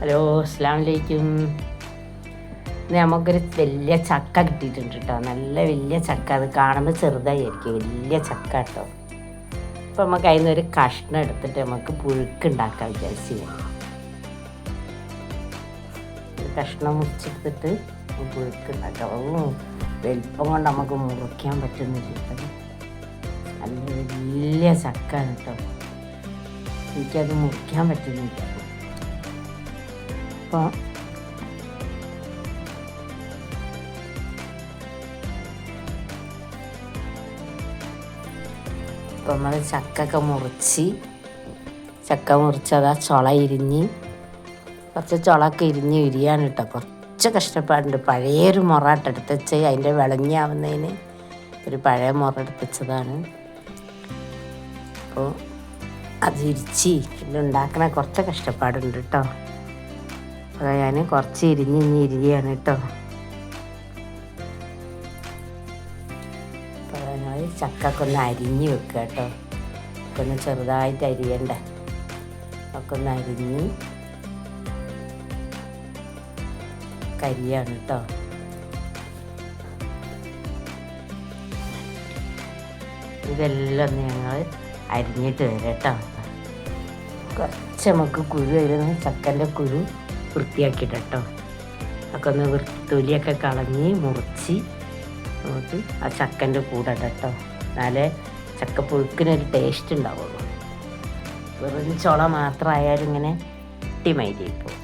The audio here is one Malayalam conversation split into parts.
ഹലോ അസ്സാം വലൈക്കും നമുക്കൊരു വലിയ ചക്ക കിട്ടിയിട്ടുണ്ട് കേട്ടോ. നല്ല വലിയ ചക്ക. അത് കാണുമ്പോൾ ചെറുതായിരിക്കും. വലിയ ചക്ക കേട്ടോ. അപ്പം നമുക്ക് അതിൽ നിന്ന് ഒരു കഷ്ണം എടുത്തിട്ട് നമുക്ക് പുഴുക്ക് ഉണ്ടാക്കാൻ വിചാരിച്ചു കഷ്ണം മുറിച്ചെടുത്തിട്ട് നമുക്ക് പുഴുക്ക് ഉണ്ടാക്കാം. ഓ വലിപ്പം കൊണ്ട് നമുക്ക് മുറിക്കാൻ പറ്റുന്നില്ല നല്ല വലിയ ചക്ക കേട്ടോ. എനിക്കത് മുറിക്കാൻ പറ്റുന്നില്ല. അപ്പോൾ ഇപ്പം നമ്മൾ ചക്കൊക്കെ മുറിച്ച് ചക്ക മുറിച്ചതാ ചുള ഇരിഞ്ഞ് കുറച്ച് ചുളൊക്കെ ഇരിഞ്ഞ് ഇരിയാണ് കേട്ടോ. കുറച്ച് കഷ്ടപ്പാടുണ്ട്. പഴയൊരു മുറ എടുത്ത് വെച്ച് അതിന്റെ വിളഞ്ഞാവുന്നതിന് ഒരു പഴയ മുറ എടുപ്പിച്ചതാണ് അപ്പോൾ അത് ഇരിച്ച് ഇതിലുണ്ടാക്കണ കുറച്ച് കഷ്ടപ്പാടുണ്ട് കേട്ടോ. അപ്പോൾ ഞാൻ കുറച്ച് ഇരിഞ്ഞ് ഇനി ഇരിയാണ് കേട്ടോ. ഞങ്ങൾ ചക്കൊക്കെ ഒന്ന് അരിഞ്ഞ് വെക്കുക കേട്ടോ. ഒന്ന് ചെറുതായിട്ട് അരിയണ്ട. ഒക്കെ ഒന്ന് അരിഞ്ഞ് കരിയാണ് കേട്ടോ. ഇതെല്ലാം ഒന്ന് ഞങ്ങൾ അരിഞ്ഞിട്ട് വരാം കേട്ടോ. കുറച്ച് നമുക്ക് കുരു വരുന്ന ചക്കന്റെ കുരു. വൃത്തിയാക്കിയിട്ട് കേട്ടോ ഒക്കെ ഒന്ന് തൊലിയൊക്കെ കളഞ്ഞ് മുറിച്ച് നമുക്ക് ആ ചക്കന്റെ കൂടെ കേട്ടോ എന്നാലേ ചക്കപ്പുഴുക്കിനൊരു ടേസ്റ്റ് ഉണ്ടാവുള്ളൂ. വെറും ചുള മാത്രമായാലും ഇങ്ങനെ ഇട്ടിമൈരിപ്പോൾ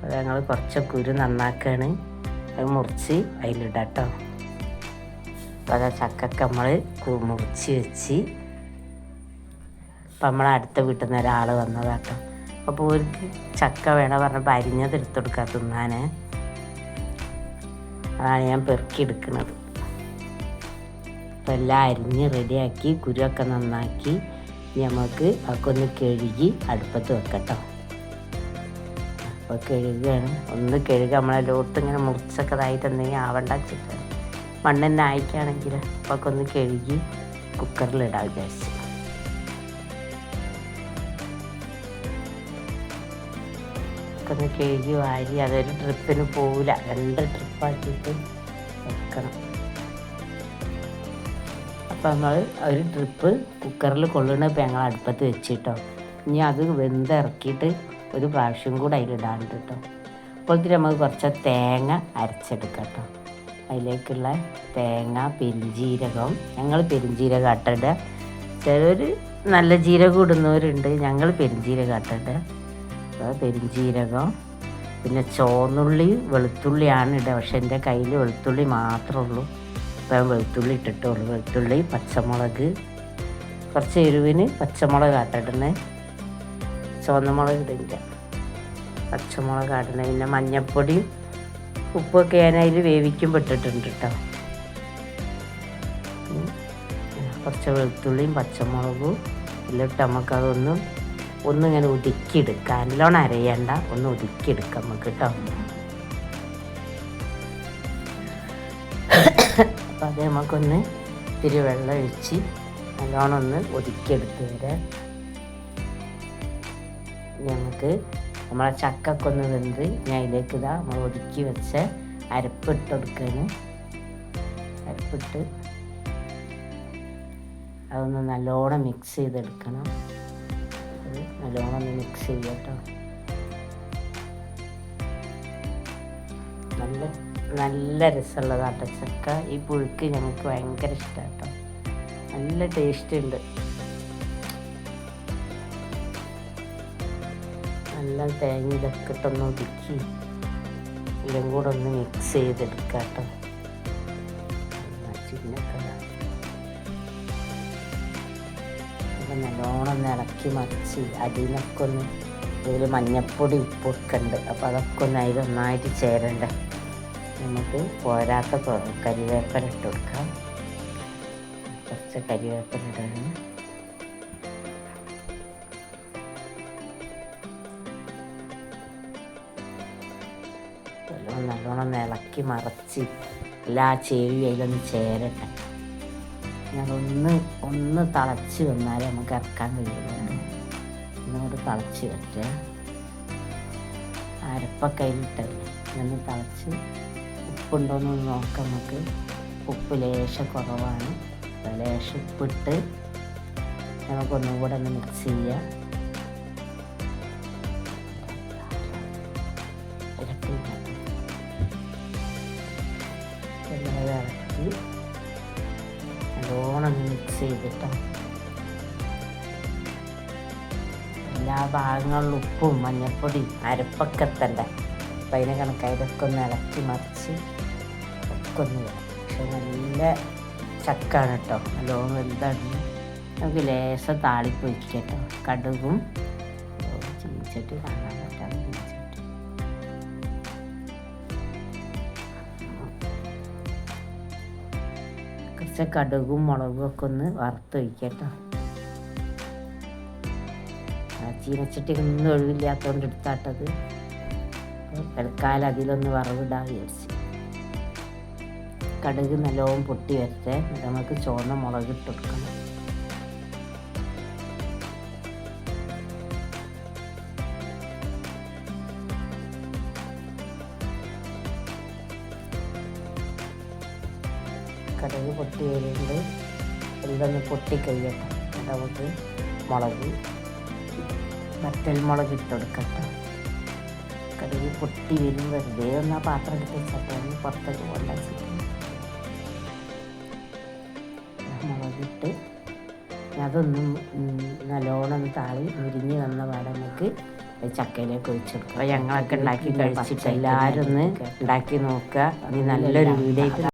അത് ഞങ്ങൾ കുറച്ച് കുരു നന്നാക്കാണ്. അത് മുറിച്ച് അതിലിടാം കേട്ടോ അപ്പോൾ അതാ ചക്കൊക്കെ നമ്മൾ മുറിച്ച് വെച്ച്. അപ്പം നമ്മളെ അടുത്ത വീട്ടിൽ നിന്ന് ഒരാൾ വന്നതാട്ടോ. അപ്പോൾ അവർക്ക് ചക്ക വേണം പറഞ്ഞപ്പോൾ അരിഞ്ഞത് എടുത്തു കൊടുക്കാൻ തിന്നാൻ അതാണ് ഞാൻ പെറുക്കി എടുക്കുന്നത് അപ്പോൾ എല്ലാം അരിഞ്ഞ് റെഡിയാക്കി കുരുവൊക്കെ നന്നാക്കി നമുക്ക് അതൊക്കെ ഒന്ന് കഴുകി അടുപ്പത്ത് വെക്കട്ടോ. അപ്പോൾ കഴുകുകയാണ് ഒന്ന് കഴുകുക നമ്മളെ ലോട്ട് ഇങ്ങനെ മുറിച്ചൊക്കെ ഇതായിട്ട് എന്തെങ്കിലും ആവണ്ട ചിക്കൻ മണ്ണെന്നെ ആയിക്കാണെങ്കിൽ അപ്പോൾ ഒക്കെ ഒന്ന് കഴുകി കുക്കറിലിടാൻ വിചാരിച്ചു. ഒന്ന് കഴുകി വാരി അതൊരു ട്രിപ്പിന് പോവില്ല. രണ്ട് ട്രിപ്പാക്കിയിട്ട് വെക്കണം. അപ്പം നമ്മൾ ഒരു ട്രിപ്പ് കുക്കറിൽ കൊള്ളണ ഇപ്പം ഞങ്ങൾ അടുപ്പത്ത് വെച്ചിട്ടോ. ഇനി അത് വെന്തിറക്കിയിട്ട് ഒരു പ്രാവശ്യം കൂടെ അതിലിടാണ്ട് കേട്ടോ അപ്പോഴത്തേക്ക് നമുക്ക് കുറച്ച് തേങ്ങ അരച്ചെടുക്കാം കേട്ടോ അതിലേക്കുള്ള തേങ്ങ പെരിഞ്ജീരകം ഞങ്ങൾ പെരിഞ്ജീരകം അട്ടയുടെ ചിലർ നല്ല ജീരകം ഇടുന്നവരുണ്ട്. ഞങ്ങൾ പെരിഞ്ജീരകം അട്ടയുടെ പെരിഞ്ജീരകം പിന്നെ ചോന്നുള്ളി വെളുത്തുള്ളിയാണ് ഇടുക. പക്ഷെ എന്റെ കയ്യിൽ വെളുത്തുള്ളി മാത്രമേ ഉള്ളൂ. ഞാൻ വെളുത്തുള്ളി ഇട്ടിട്ടുള്ളൂ. വെളുത്തുള്ളി പച്ചമുളക് കുറച്ച് എരിവിന് പച്ചമുളക് ആട്ടിടുന്നത് ചുവന്ന മുളക് ഇടില്ല. പച്ചമുളക് ആട്ടണേ പിന്നെ മഞ്ഞൾപ്പൊടി ഉപ്പൊക്കെ ഞാൻ അതിൽ വേവിക്കുമ്പോൾ ഇട്ടിട്ടുണ്ട് കേട്ടോ. കുറച്ച് വെളുത്തുള്ളിയും പച്ചമുളകും എല്ലാം നമുക്കതൊന്ന് ഒന്നിങ്ങനെ ഒതുക്കിയെടുക്കുക നല്ലോണം അരയണ്ട ഒന്ന് ഒതുക്കിയെടുക്കുക നമുക്ക് കേട്ടോ അപ്പോൾ അത് നമുക്കൊന്ന് ഇത്തിരി വെള്ളം ഒഴിച്ച് നല്ലോണം ഒന്ന് ഒതുക്കിയെടുത്ത് വരാം നമുക്ക് നമ്മളെ ചക്കൊക്കെ ഒന്ന് വെന്ത് ഞാൻ ഇതിലേക്ക് ഇതാ നമ്മൾ ഒതുക്കി വെച്ച് അരപ്പിട്ട് കൊടുക്കുകയാണ് അരപ്പിട്ട് അതൊന്ന് നല്ലോണം മിക്സ് ചെയ്തെടുക്കണം. നല്ലോണം ഒന്ന് മിക്സ് ചെയ്യുക കേട്ടോ. നല്ല നല്ല രസമുള്ളതാട്ടോ ചക്ക. ഈ പുഴുക്ക് ഞങ്ങൾക്ക് ഭയങ്കര ഇഷ്ടമാട്ടോ നല്ല ടേസ്റ്റ് ഉണ്ട്. നല്ല തേങ്ങ ഇട്ടൊന്ന് ഒതുക്കി ഇതും കൂടെ ഒന്ന് മിക്സ് ചെയ്തെടുക്കാം കേട്ടോ. ഇത് നല്ലോണം ഇളക്കി മറിച്ച് അടിയിലൊക്കെ ഒന്ന് ഇതിൽ മഞ്ഞപ്പൊടി ഉപ്പൊക്കെ ഉണ്ട് അപ്പോൾ അതൊക്കെ ഒന്ന് അതിൽ ഒന്നായിട്ട് ചേരണ്ടേ. നമുക്ക് പോരാത്ത കറിവേപ്പില ഇട്ട് കൊടുക്കാം. കുറച്ച് കരിവേപ്പില ഇടാണ്. നല്ലോണം ഇളക്കി മറച്ച് എല്ലാ ചേവി അതിലൊന്ന് ചേരട്ടെ. ഞങ്ങളൊന്ന് ഒന്ന് തിളച്ച് വന്നാലേ നമുക്ക് ഇറക്കാൻ കഴിയുള്ളൂ. ഒന്നുകൂടെ തിളച്ച് വരട്ടെ അരപ്പൊക്കെ അതിലിട്ടല്ലേ ഇങ്ങനെ തിളച്ച്. ഉപ്പുണ്ടോയെന്ന് നോക്കാം നമുക്ക്. ഉപ്പ് ലേശം കുറവാണ്. ലേശം ഉപ്പിട്ട് നമുക്കൊന്നും കൂടെ ഒന്ന് മിക്സ് ചെയ്യാം. ഇളക്കി നല്ലോണം മിക്സ് ചെയ്തിട്ടോ. എല്ലാ ഭാഗങ്ങളിലും ഉപ്പും മഞ്ഞൾപ്പൊടി അരപ്പൊക്കെ എത്തണ്ടേ അപ്പം അതിനെ കണക്കായി ഇതൊക്കെ ഒന്ന് ഇളക്കി മറിച്ച് ഒക്കെ ഒന്ന് പക്ഷെ നല്ല ചക്കാണ് കേട്ടോ നല്ലോണം വലുതാണ്. നമുക്ക് ലേശം താളിപ്പൊഴിക്കട്ടോ കടുകും ചീച്ചിട്ട് കാണാൻ കുറച്ച് കടുകും മുളകും ഒക്കെ ഒന്ന് വറുത്ത് വയ്ക്കട്ടോ ആ ചീനച്ചട്ടി ഒന്നും ഒഴിവില്ലാത്തതുകൊണ്ട് എടുത്താട്ടത്. തൽക്കാലം അതിലൊന്ന് വറവിടാൻ വിചാരിച്ചു. കടുക് നല്ലോണം പൊട്ടി വരട്ടെ. നമുക്ക് ചുവന്ന മുളക് ഇട്ട് കൊടുക്കണം. കടുക് പൊട്ടി വരുന്നുണ്ട് എല്ലാം പൊട്ടി കഴിയട്ടെ. നമുക്ക് മുളക് വറ്റൽ മുളക് ഇട്ടെടുക്കട്ടെ കടുക് പൊട്ടി വരും. വെറുതെ ഒന്ന് ആ പാത്രം എടുത്ത് വെച്ചിട്ട്. പുറത്തേക്ക് കൊണ്ടാക്കി മുളകിട്ട് അതൊന്നും നല്ലോണം താളി മുരിഞ്ഞ് വന്ന പാടെ നമുക്ക് ചക്കയിലേക്ക് ഒഴിച്ചെടുക്കുക ഞങ്ങളൊക്കെ ഉണ്ടാക്കി കഴിച്ചിട്ട് എല്ലാവരും ഒന്ന് ഉണ്ടാക്കി നോക്കുക. ഇനി നല്ലൊരു വീഡിയോ